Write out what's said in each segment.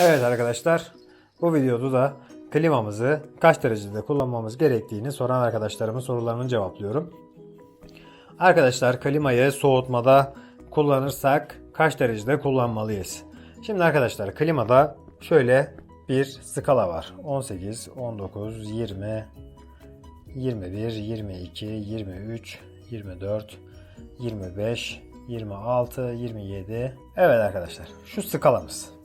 Evet arkadaşlar bu videoda da klimamızı kaç derecede kullanmamız gerektiğini soran arkadaşlarımın sorularını cevaplıyorum. Arkadaşlar klimayı soğutmada kullanırsak kaç derecede kullanmalıyız? Şimdi arkadaşlar klimada şöyle bir skala var. 18, 19, 20, 21, 22, 23, 24, 25, 26, 27. Evet arkadaşlar şu skalamız.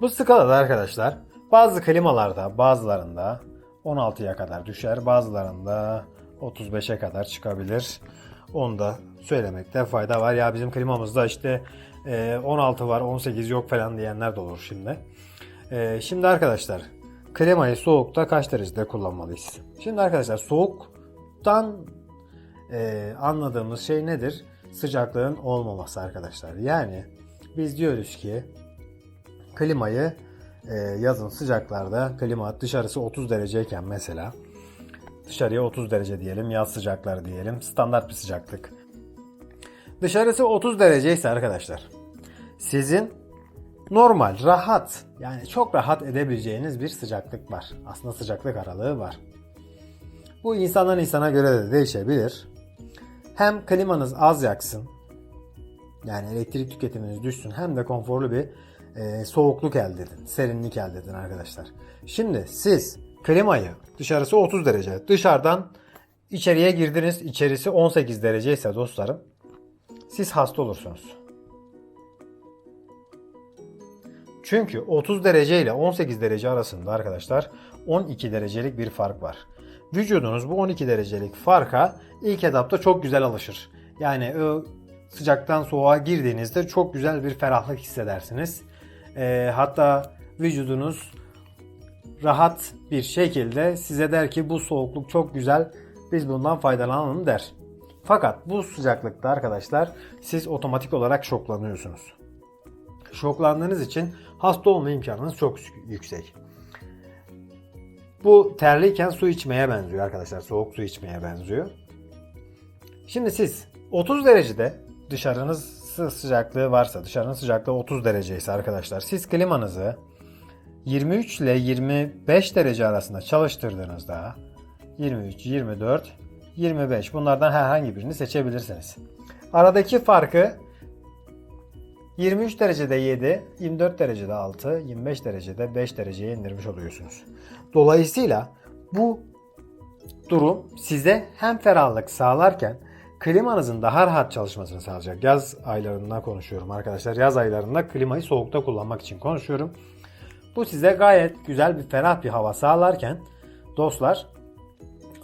Bu skalada arkadaşlar bazı klimalarda bazılarında 16'ya kadar düşer bazılarında 35'e kadar çıkabilir. Onu da söylemekte fayda var. Ya bizim klimamızda işte e, 16 var 18 yok falan diyenler de olur şimdi. E, Şimdi arkadaşlar klimayı soğukta kaç derecede kullanmalıyız? Şimdi arkadaşlar soğuktan e, anladığımız şey nedir? Sıcaklığın olmaması arkadaşlar. Yani biz diyoruz ki klimayı e, yazın sıcaklarda klima dışarısı 30 dereceyken mesela dışarıya 30 derece diyelim yaz sıcakları diyelim standart bir sıcaklık. Dışarısı 30 derece ise arkadaşlar sizin normal rahat yani çok rahat edebileceğiniz bir sıcaklık var. Aslında sıcaklık aralığı var. Bu insandan insana göre de değişebilir. Hem klimanız az yaksın yani elektrik tüketiminiz düşsün hem de konforlu bir e, soğukluk elde edin. Serinlik elde edin arkadaşlar. Şimdi siz klimayı dışarısı 30 derece dışarıdan içeriye girdiniz içerisi 18 derece ise dostlarım siz hasta olursunuz. Çünkü 30 derece ile 18 derece arasında arkadaşlar 12 derecelik bir fark var. Vücudunuz bu 12 derecelik farka ilk etapta çok güzel alışır. Yani o sıcaktan soğuğa girdiğinizde çok güzel bir ferahlık hissedersiniz. Ee, hatta vücudunuz rahat bir şekilde size der ki bu soğukluk çok güzel biz bundan faydalanalım der. Fakat bu sıcaklıkta arkadaşlar siz otomatik olarak şoklanıyorsunuz. Şoklandığınız için hasta olma imkanınız çok yüksek. Bu terliyken su içmeye benziyor arkadaşlar. Soğuk su içmeye benziyor. Şimdi siz 30 derecede dışarınız sıcaklığı varsa, dışarının sıcaklığı 30 derece ise arkadaşlar siz klimanızı 23 ile 25 derece arasında çalıştırdığınızda 23, 24, 25 bunlardan herhangi birini seçebilirsiniz. Aradaki farkı 23 derecede 7, 24 derecede 6, 25 derecede 5 dereceye indirmiş oluyorsunuz. Dolayısıyla bu durum size hem ferahlık sağlarken klimanızın daha rahat çalışmasını sağlayacak. Yaz aylarında konuşuyorum arkadaşlar. Yaz aylarında klimayı soğukta kullanmak için konuşuyorum. Bu size gayet güzel bir ferah bir hava sağlarken dostlar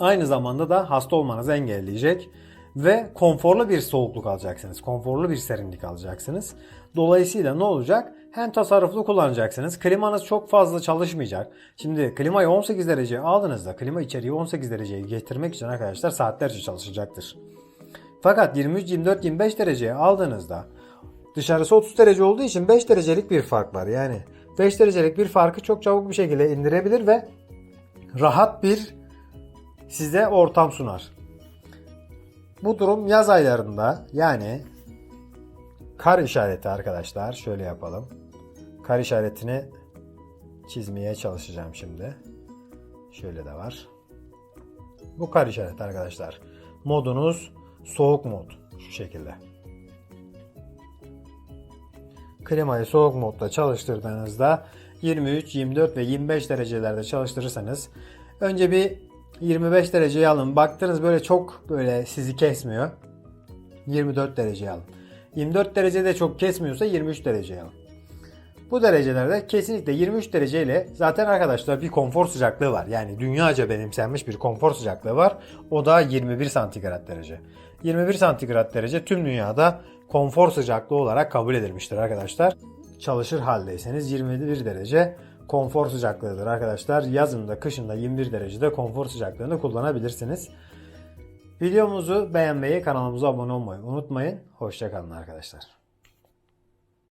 aynı zamanda da hasta olmanızı engelleyecek ve konforlu bir soğukluk alacaksınız. Konforlu bir serinlik alacaksınız. Dolayısıyla ne olacak? Hem tasarruflu kullanacaksınız. Klimanız çok fazla çalışmayacak. Şimdi klimayı 18 dereceye aldığınızda klima içeriği 18 dereceye getirmek için arkadaşlar saatlerce çalışacaktır. Fakat 23, 24, 25 dereceye aldığınızda dışarısı 30 derece olduğu için 5 derecelik bir fark var. Yani 5 derecelik bir farkı çok çabuk bir şekilde indirebilir ve rahat bir size ortam sunar. Bu durum yaz aylarında yani kar işareti arkadaşlar. Şöyle yapalım. Kar işaretini çizmeye çalışacağım şimdi. Şöyle de var. Bu kar işareti arkadaşlar. Modunuz soğuk mod. Şu şekilde. Klimayı soğuk modda çalıştırdığınızda 23, 24 ve 25 derecelerde çalıştırırsanız önce bir 25 dereceye alın. Baktınız böyle çok böyle sizi kesmiyor. 24 dereceye alın. 24 derecede çok kesmiyorsa 23 dereceye alın. Bu derecelerde kesinlikle 23 derece ile zaten arkadaşlar bir konfor sıcaklığı var. Yani dünyaca benimsenmiş bir konfor sıcaklığı var. O da 21 santigrat derece. 21 santigrat derece tüm dünyada konfor sıcaklığı olarak kabul edilmiştir arkadaşlar. Çalışır haldeyseniz 21 derece konfor sıcaklığıdır arkadaşlar. Yazında kışında 21 derecede konfor sıcaklığını kullanabilirsiniz. Videomuzu beğenmeyi, kanalımıza abone olmayı unutmayın. Hoşçakalın arkadaşlar.